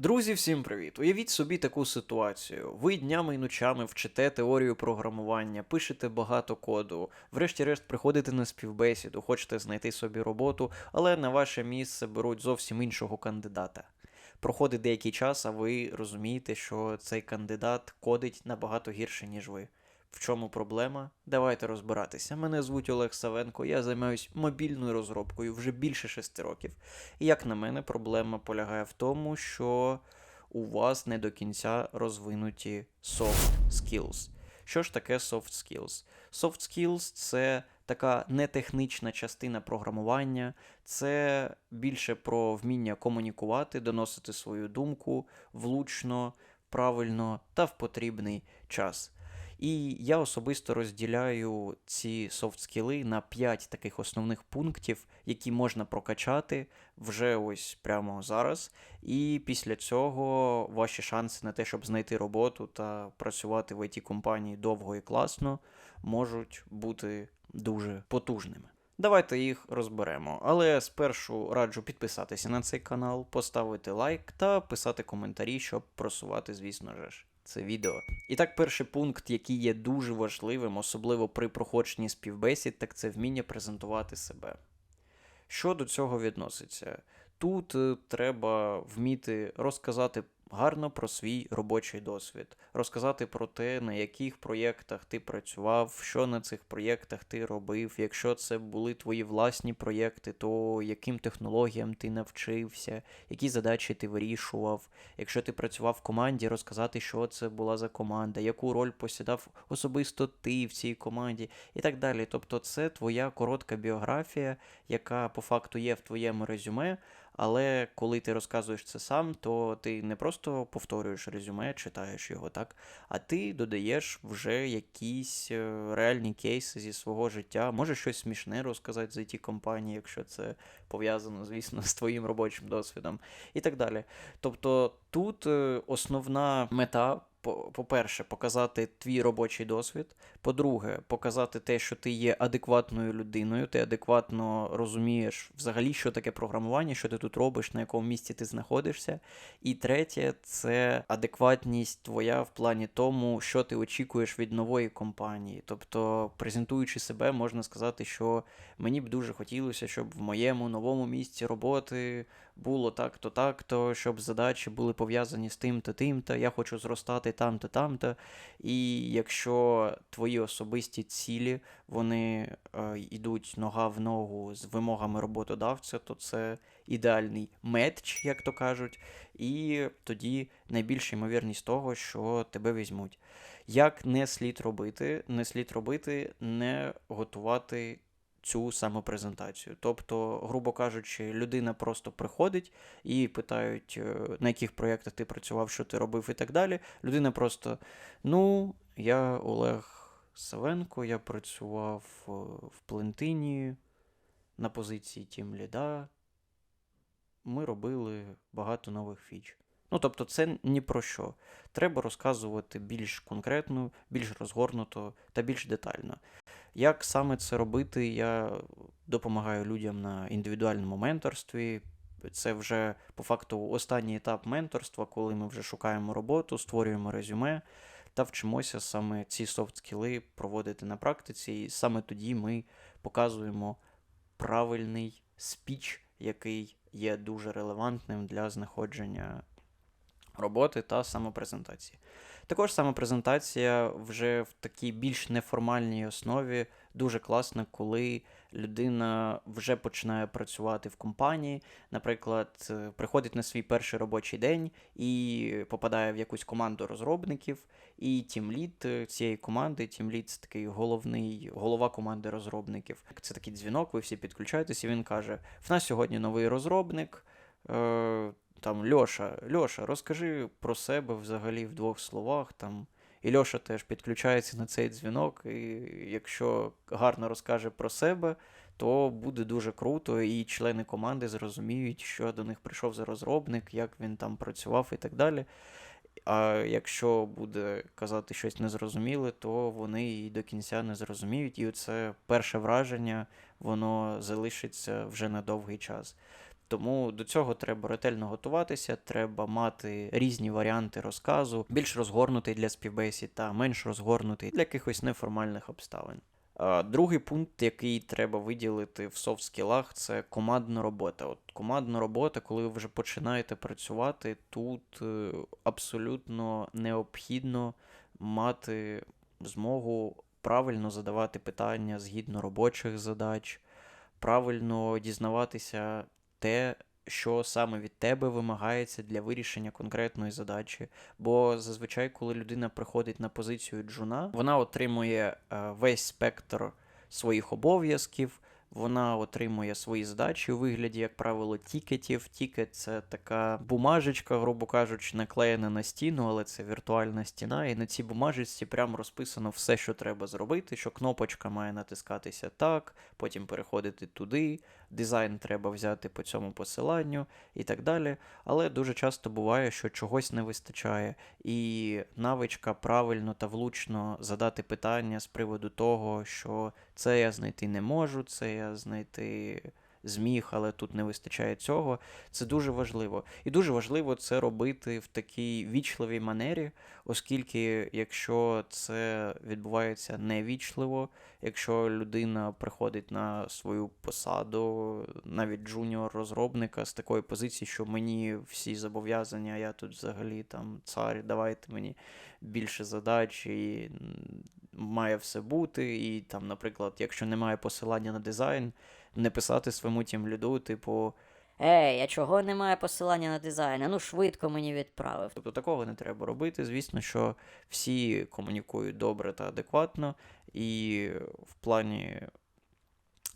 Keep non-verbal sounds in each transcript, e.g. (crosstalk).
Друзі, всім привіт! Уявіть собі таку ситуацію. Ви днями і ночами вчите теорію програмування, пишете багато коду, врешті-решт приходите на співбесіду, хочете знайти собі роботу, але на ваше місце беруть зовсім іншого кандидата. Проходить деякий час, а ви розумієте, що цей кандидат кодить набагато гірше, ніж ви. В чому проблема? Давайте розбиратися. Мене звуть Олег Савенко, я займаюсь мобільною розробкою вже більше шести років. І як на мене, проблема полягає в тому, що у вас не до кінця розвинуті soft skills. Що ж таке soft skills? Soft skills це така нетехнічна частина програмування, це більше про вміння комунікувати, доносити свою думку влучно, правильно та в потрібний час. І я особисто розділяю ці софт-скіли на 5 таких основних пунктів, які можна прокачати вже ось прямо зараз. І після цього ваші шанси на те, щоб знайти роботу та працювати в it компанії довго і класно, можуть бути дуже потужними. Давайте їх розберемо. Але спершу раджу підписатися на цей канал, поставити лайк та писати коментарі, щоб просувати, звісно ж, це відео. І так, перший пункт, який є дуже важливим, особливо при проходженні співбесід, так це вміння презентувати себе. Що до цього відноситься? Тут е, треба вміти розказати гарно про свій робочий досвід, розказати про те, на яких проєктах ти працював, що на цих проєктах ти робив. Якщо це були твої власні проєкти, то яким технологіям ти навчився, які задачі ти вирішував. Якщо ти працював в команді, розказати, що це була за команда, яку роль посідав особисто ти в цій команді, і так далі. Тобто, це твоя коротка біографія, яка по факту є в твоєму резюме. Але коли ти розказуєш це сам, то ти не просто повторюєш резюме, читаєш його, так, а ти додаєш вже якісь е, реальні кейси зі свого життя. Можеш щось смішне розказати за ті компанії, якщо це пов'язано, звісно, (laughs) з твоїм робочим досвідом, і так далі. Тобто тут е, основна мета по-перше, показати твій робочий досвід. По-друге, показати те, що ти є адекватною людиною, ти адекватно розумієш взагалі, що таке програмування, що ти тут робиш, на якому місці ти знаходишся. І третє, це адекватність твоя в плані тому, що ти очікуєш від нової компанії. Тобто, презентуючи себе, можна сказати, що мені б дуже хотілося, щоб в моєму новому місці роботи було так-то, так-то, щоб задачі були пов'язані з тим-то, тим-то, я хочу зростати там-то, там-то. І якщо твої особисті цілі вони е, йдуть нога в ногу з вимогами роботодавця, то це ідеальний метч, як то кажуть, і тоді найбільша ймовірність того, що тебе візьмуть. Як не слід робити, не слід робити, не готувати цю самопрезентацію. Тобто, грубо кажучи, людина просто приходить і питають, е, на яких проєктах ти працював, що ти робив і так далі. Людина просто, ну, я Олег Савенко, я працював е, в Плентині на позиції Тім Ліда. Ми робили багато нових фіч. Ну, тобто, це ні про що. Треба розказувати більш конкретно, більш розгорнуто та більш детально. Як саме це робити, я допомагаю людям на індивідуальному менторстві. Це вже по факту останній етап менторства, коли ми вже шукаємо роботу, створюємо резюме та вчимося саме ці софт-скіли проводити на практиці. І саме тоді ми показуємо правильний спіч, який є дуже релевантним для знаходження роботи та самопрезентації. Також сама презентація вже в такій більш неформальній основі дуже класна, коли людина вже починає працювати в компанії, наприклад, е, приходить на свій перший робочий день і попадає в якусь команду розробників, і тімлід е, цієї команди, тімлід це такий головний голова команди розробників. Це такий дзвінок, ви всі підключаєтесь, і він каже: в нас сьогодні новий розробник. Там Льоша, Льоша, розкажи про себе взагалі в двох словах. там. І Льоша теж підключається на цей дзвінок, і якщо гарно розкаже про себе, то буде дуже круто, і члени команди зрозуміють, що до них прийшов за розробник, як він там працював і так далі. А якщо буде казати щось незрозуміле, то вони і до кінця не зрозуміють. І це перше враження, воно залишиться вже на довгий час. Тому до цього треба ретельно готуватися, треба мати різні варіанти розказу, більш розгорнутий для співбесід та менш розгорнутий для якихось неформальних обставин. Другий пункт, який треба виділити в софт-скілах, це командна робота. От командна робота, коли ви вже починаєте працювати, тут е, абсолютно необхідно мати змогу правильно задавати питання згідно робочих задач, правильно дізнаватися те, що саме від тебе вимагається для вирішення конкретної задачі. Бо зазвичай, коли людина приходить на позицію джуна, вона отримує е, весь спектр своїх обов'язків. Вона отримує свої задачі у вигляді, як правило, тікетів. Тікет це така бумажечка, грубо кажучи, наклеєна на стіну, але це віртуальна стіна. І на цій бумажечці прямо розписано все, що треба зробити, що кнопочка має натискатися так, потім переходити туди, дизайн треба взяти по цьому посиланню і так далі. Але дуже часто буває, що чогось не вистачає, і навичка правильно та влучно задати питання з приводу того, що це я знайти не можу, це я знайти зміг, але тут не вистачає цього. Це дуже важливо. І дуже важливо це робити в такій вічливій манері, оскільки, якщо це відбувається невічливо, якщо людина приходить на свою посаду, навіть джуніор-розробника з такої позиції, що мені всі зобов'язання, я тут взагалі там цар, давайте мені більше задач і має все бути. І там, наприклад, якщо немає посилання на дизайн, не писати своєму тім ліду, типу. Ей, а чого немає посилання на дизайн? А Ну швидко мені відправив. Тобто такого не треба робити. Звісно, що всі комунікують добре та адекватно, і в плані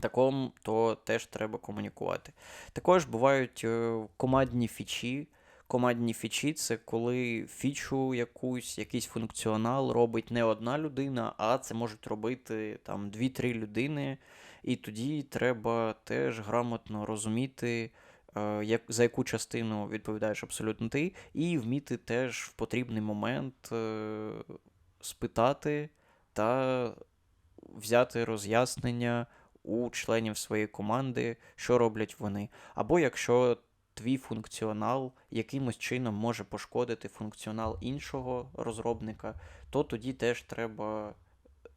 такому, то теж треба комунікувати. Також бувають е, командні фічі. Командні фічі це коли фічу якусь, якийсь функціонал робить не одна людина, а це можуть робити там 2-3 людини. І тоді треба теж грамотно розуміти, е, як, за яку частину відповідаєш абсолютно ти, і вміти теж в потрібний момент е, спитати та взяти роз'яснення у членів своєї команди, що роблять вони. Або якщо твій функціонал якимось чином може пошкодити функціонал іншого розробника, то тоді теж треба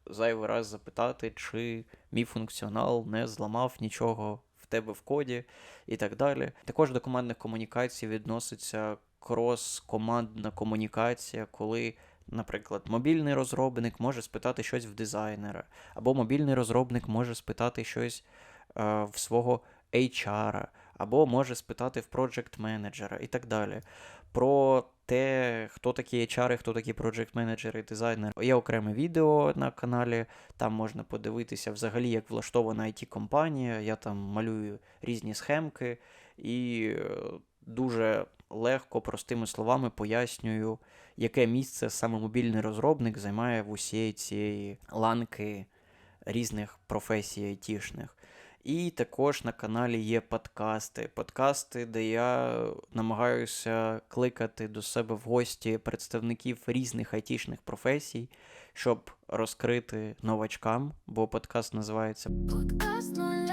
зайвий раз запитати, чи мій функціонал не зламав нічого в тебе в коді і так далі. Також до командних комунікацій відноситься крос-командна комунікація, коли. Наприклад, мобільний розробник може спитати щось в дизайнера, або мобільний розробник може спитати щось е, в свого HR, або може спитати в проджект менеджера і так далі. Про те, хто такі HR, хто такі проджект менеджери і дизайнери. Є окреме відео на каналі, там можна подивитися взагалі, як влаштована IT-компанія. Я там малюю різні схемки і е, дуже легко, простими словами пояснюю, яке місце саме мобільний розробник займає в усієї цієї ланки різних професій айтішних. І також на каналі є подкасти. Подкасти, де я намагаюся кликати до себе в гості представників різних айтішних професій, щоб розкрити новачкам, бо подкаст називається Подкаст.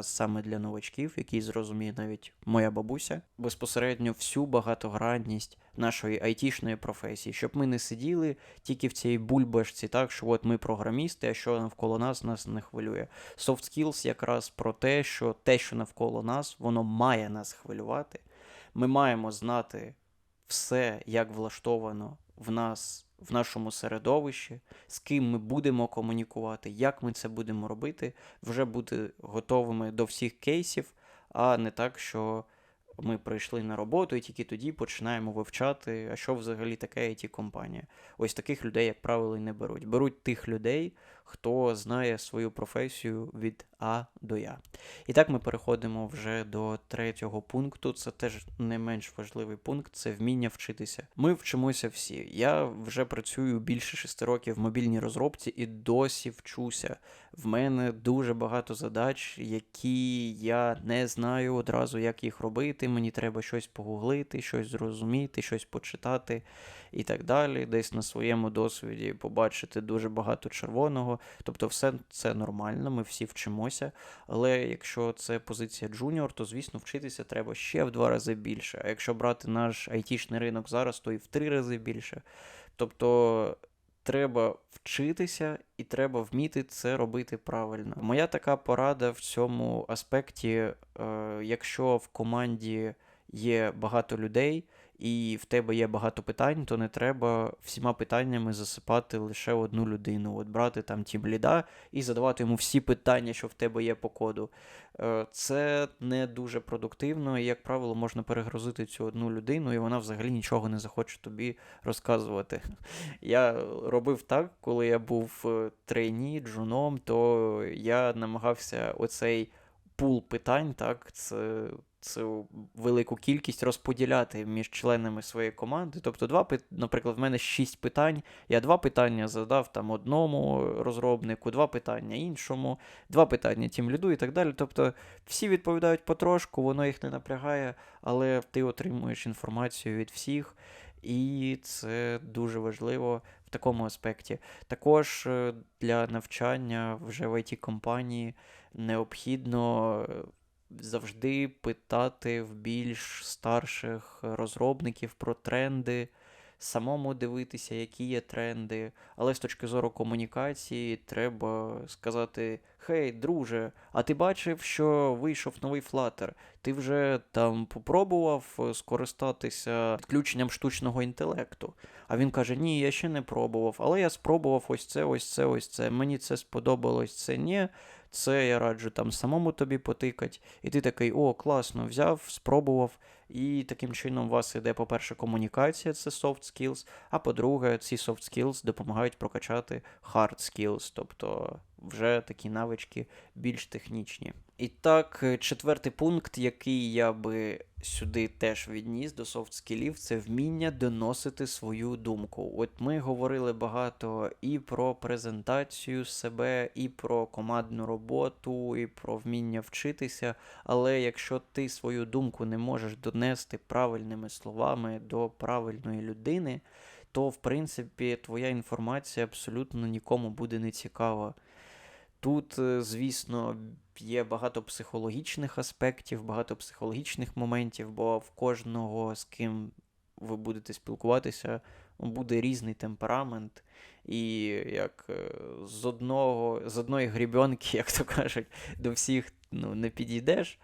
Саме для новачків, який зрозуміє навіть моя бабуся, безпосередньо всю багатогранність нашої айтішної професії, щоб ми не сиділи тільки в цій бульбашці, так що от ми програмісти, а що навколо нас нас не хвилює. Soft skills якраз про те, що те, що навколо нас, воно має нас хвилювати. Ми маємо знати все, як влаштовано в нас. В нашому середовищі, з ким ми будемо комунікувати, як ми це будемо робити, вже бути готовими до всіх кейсів, а не так, що ми прийшли на роботу і тільки тоді починаємо вивчати, а що взагалі таке it компанія Ось таких людей, як правило, і не беруть. Беруть тих людей, хто знає свою професію від А до Я. І так ми переходимо вже до третього пункту. Це теж не менш важливий пункт це вміння вчитися. Ми вчимося всі. Я вже працюю більше шести років в мобільній розробці і досі вчуся. В мене дуже багато задач, які я не знаю одразу, як їх робити. Робити, мені треба щось погуглити, щось зрозуміти, щось почитати і так далі. Десь на своєму досвіді побачити дуже багато червоного. Тобто, все це нормально, ми всі вчимося. Але якщо це позиція джуніор, то звісно вчитися треба ще в два рази більше. А якщо брати наш айтішний ринок зараз, то і в три рази більше. Тобто треба вчитися і треба вміти це робити правильно. Моя така порада в цьому аспекті, е, якщо в команді є багато людей. І в тебе є багато питань, то не треба всіма питаннями засипати лише одну людину. От брати там тім ліда і задавати йому всі питання, що в тебе є по коду. Е, Це не дуже продуктивно, і, як правило, можна перегрузити цю одну людину, і вона взагалі нічого не захоче тобі розказувати. (laughs) Я робив так, коли я був трейні, джуном, то я намагався оцей пул питань, так, це. Цю велику кількість розподіляти між членами своєї команди. Тобто, два наприклад, в мене шість питань. Я два питання задав там одному розробнику, два питання іншому, два питання тім ліду і так далі. Тобто всі відповідають потрошку, воно їх не напрягає, але ти отримуєш інформацію від всіх, і це дуже важливо в такому аспекті. Також е, для навчання вже в it компанії необхідно. Завжди питати в більш старших розробників про тренди, самому дивитися, які є тренди. Але з точки зору комунікації треба сказати: Хей, друже, а ти бачив, що вийшов новий Flutter? Ти вже там попробував е, скористатися включенням штучного інтелекту? А він каже: Ні, я ще не пробував, але я спробував ось це, ось це, ось це. Мені це сподобалось, це ні. Це я раджу там самому тобі потикати. І ти такий, о, класно, взяв, спробував. І таким чином у вас іде, по-перше, комунікація, це soft skills, а по-друге, ці soft skills допомагають прокачати hard skills, тобто вже такі навички більш технічні. І так, е, четвертий пункт, який я би сюди теж відніс до софт скілів, це вміння доносити свою думку. От ми говорили багато і про презентацію себе, і про командну роботу, і про вміння вчитися. Але якщо ти свою думку не можеш донести правильними словами до правильної людини, то в принципі твоя інформація абсолютно нікому буде не цікава. Тут, е, звісно, є багато психологічних аспектів, багато психологічних моментів, бо в кожного, з ким ви будете спілкуватися, буде різний темперамент. І як е, з одного, з одної грібенки, (laughs) як то кажуть, до всіх ну, не підійдеш.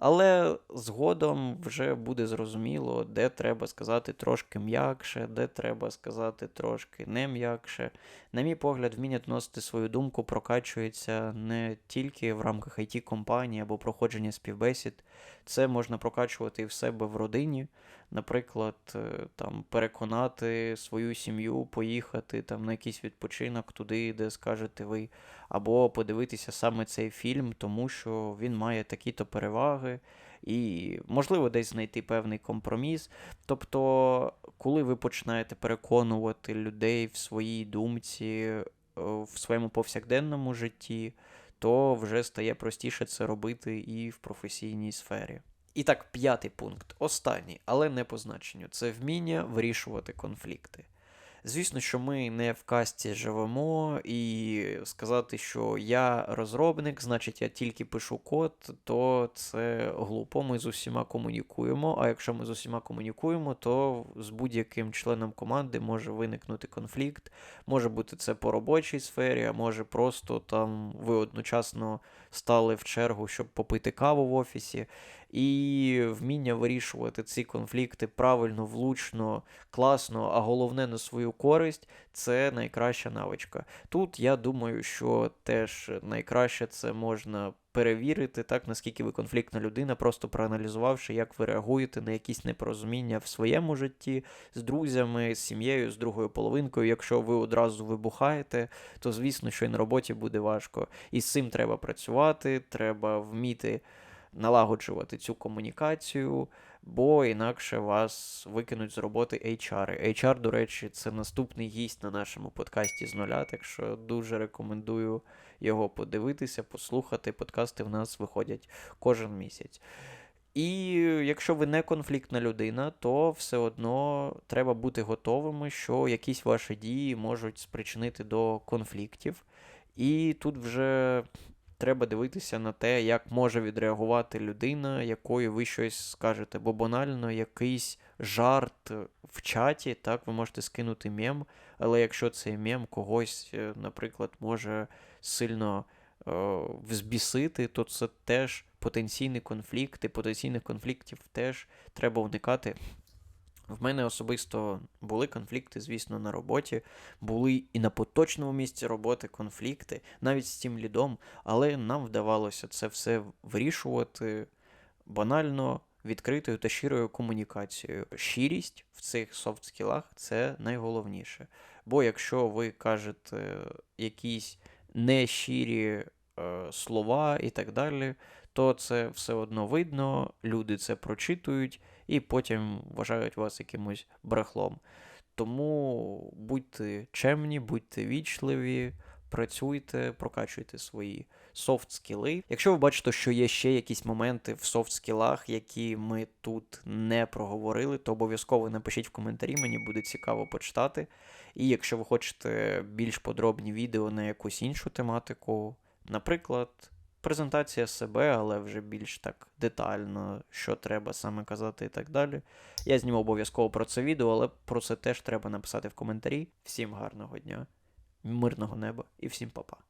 Але згодом вже буде зрозуміло, де треба сказати трошки м'якше, де треба сказати трошки не м'якше. На мій погляд, вміння доносити свою думку прокачується не тільки в рамках it компанії або проходження співбесід. Це можна прокачувати і в себе в родині. Наприклад, е, там переконати свою сім'ю поїхати там на якийсь відпочинок туди, де скажете ви, або подивитися саме цей фільм, тому що він має такі-то переваги. І можливо десь знайти певний компроміс. Тобто, коли ви починаєте переконувати людей в своїй думці, е, в своєму повсякденному житті, то вже стає простіше це робити і в професійній сфері. І так, п'ятий пункт, останній, але не по значенню, це вміння вирішувати конфлікти. Звісно, що ми не в касті живемо, і сказати, що я розробник, значить я тільки пишу код, то це глупо. Ми з усіма комунікуємо. А якщо ми з усіма комунікуємо, то з будь-яким членом команди може виникнути конфлікт. Може бути це по робочій сфері, а може просто там ви одночасно стали в чергу, щоб попити каву в офісі. І вміння вирішувати ці конфлікти правильно, влучно, класно, а головне на свою користь це найкраща навичка. Тут я думаю, що теж найкраще це можна перевірити, так наскільки ви конфліктна людина, просто проаналізувавши, як ви реагуєте на якісь непорозуміння в своєму житті з друзями, з сім'єю, з другою половинкою. Якщо ви одразу вибухаєте, то звісно, що і на роботі буде важко. І з цим треба працювати, треба вміти налагоджувати цю комунікацію, бо інакше вас викинуть з роботи HR. HR, до речі, це наступний гість на нашому подкасті з нуля, так що дуже рекомендую його подивитися, послухати. Подкасти в нас виходять кожен місяць. І якщо ви не конфліктна людина, то все одно треба бути готовими, що якісь ваші дії можуть спричинити до конфліктів. І тут вже треба дивитися на те, як може відреагувати людина, якої ви щось скажете. Бо банально якийсь жарт в чаті, так, ви можете скинути мем, але якщо цей мем когось, е, наприклад, може сильно е, взбісити, то це теж потенційний конфлікт, і потенційних конфліктів теж треба уникати. В мене особисто були конфлікти, звісно, на роботі, були і на поточному місці роботи конфлікти, навіть з тим лідом, але нам вдавалося це все вирішувати банально, відкритою та щирою комунікацією. Щирість в цих софт-скілах це найголовніше. Бо якщо ви кажете якісь нещирі е, слова і так далі, то це все одно видно, люди це прочитують і потім вважають вас якимось брехлом. Тому будьте чемні, будьте вічливі, працюйте, прокачуйте свої софт-скіли. Якщо ви бачите, що є ще якісь моменти в софт-скілах, які ми тут не проговорили, то обов'язково напишіть в коментарі, мені буде цікаво почитати. І якщо ви хочете більш подробні відео на якусь іншу тематику, наприклад, презентація себе, але вже більш так детально, що треба саме казати і так далі. Я зніму обов'язково про це відео, але про це теж треба написати в коментарі. Всім гарного дня, мирного неба і всім па-па.